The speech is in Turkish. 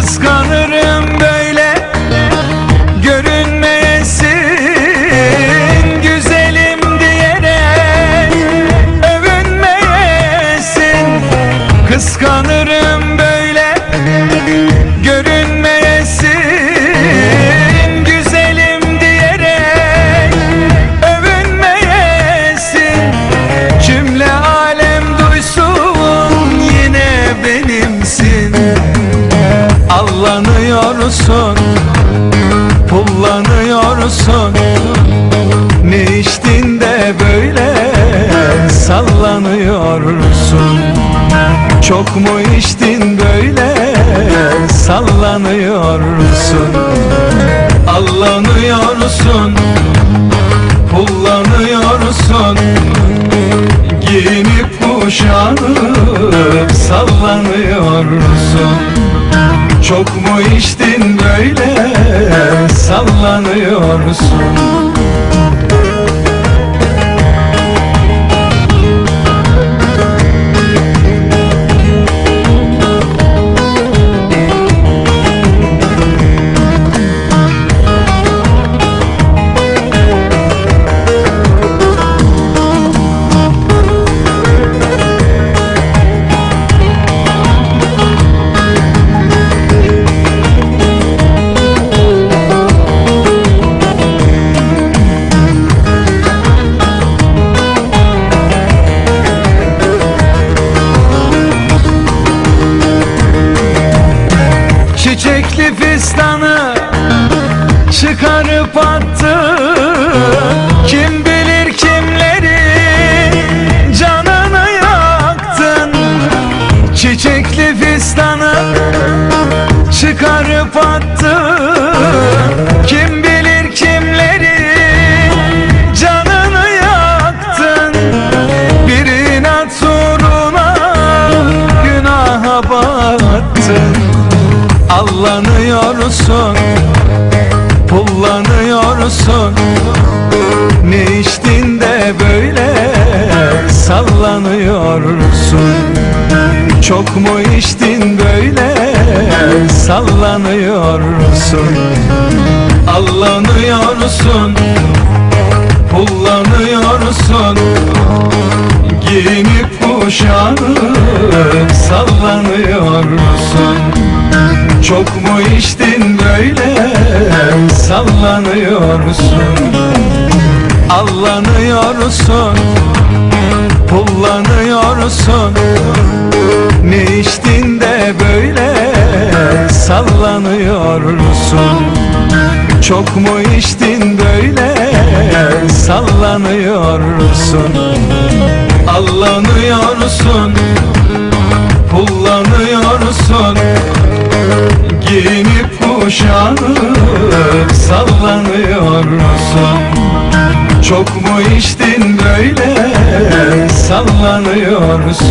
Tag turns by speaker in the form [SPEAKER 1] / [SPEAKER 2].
[SPEAKER 1] Kıskanırım böyle görünmeyesin Güzelim diyerek övünmeyesin. Kıskanırım böyle görünmeyesin Allanıyorsun Pullanıyorsun Ne içtin de böyle sallanıyorsun. Çok mu içtin böyle sallanıyorsun? Allanıyorsun Pullanıyorsun Giyinip kuşanıp sallanıyorsun Çok mu içtin böyle sallanıyorsun Çiçekli fistanı çıkarıp attı. Kim bilir kimleri canını yaktın? Çiçekli fistanı çıkarıp attı Allanıyorsun Pullanıyorsun Ne içtin de böyle sallanıyorsun. Çok mu içtin böyle sallanıyorsun? Allanıyorsun Pullanıyorsun Giyinip kuşanıp sallanıyorsun Çok mu içtin böyle? Sallanıyorsun Allanıyorsun Pullanıyorsun Ne içtin de böyle? Sallanıyorsun Çok mu içtin böyle? Sallanıyorsun Allanıyorsun Pullanıyorsun Giyinip kuşanıp sallanıyorsun. Çok mu içtin böyle sallanıyorsun